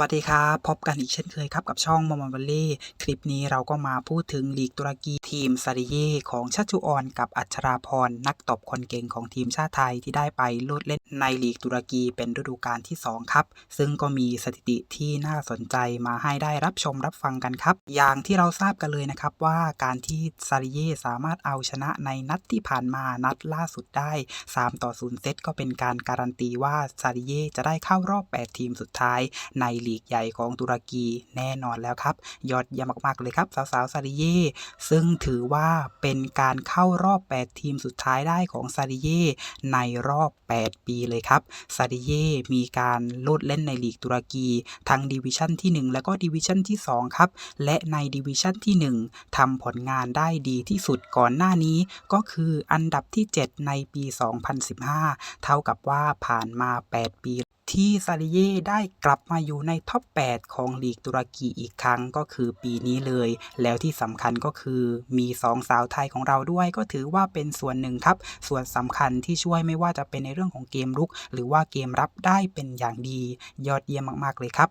วัสดีครับ พบกันอีกเช่นเคยครับกับช่องมอมบอลเล่คลิปนี้เราก็มาพูดถึงลีกตุรกีทีมซาริเย่ของชัชจุออนกับอัชราพร นักตบคนเก่งของทีมชาติไทยที่ได้ไปโลดเล่น ในลีกตุรกีเป็นฤดูกาลที่ 2 ครับ ซึ่งก็มีสถิติที่น่าสนใจมาให้ได้รับชมรับฟังกันครับ อย่างที่เราทราบกันเลยนะครับว่าการที่ซาริเย่สามารถเอาชนะในนัดที่ผ่านมานัดล่าสุดได้ 3 ต่อ 0 เซตก็เป็นการการันตีว่าซาริเย่จะได้เข้ารอบ 8 ทีมสุดท้าย ในลีกใหญ่ของตุรกีแน่นอนแล้วครับ ยอดเยี่ยมมากๆเลยครับ สาวๆซาริเย่ซึ่งถือว่าเป็นการเข้ารอบ 8 ทีมสุดท้ายได้ของซาริเย่ในรอบ 8 ปีเลยครับซาดิเย่มีการโลดเล่นในลีกตุรกี ทั้งดิวิชั่นที่ 1 และก็ดิวิชั่นที่ 2 ครับ และในดิวิชั่นที่ 1ทำผลงานได้ดีที่สุดก่อนหน้านี้ ก็คืออันดับที่ 7 ในปี 2015 เท่ากับว่าผ่านมา 8 ปี ที่ซาริเย่ได้กลับมาอยู่ในท็อป 8 ของลีกตุรกีอีกครั้งก็คือปีนี้เลย แล้วที่สำคัญก็คือมี 2 สาวไทยของเราด้วยก็ถือว่าเป็นส่วนหนึ่งครับ ส่วนสำคัญที่ช่วยไม่ว่าจะเป็นในเรื่องของเกมรุก หรือว่าเกมรับได้เป็นอย่างดี ยอดเยี่ยมมากๆเลยครับ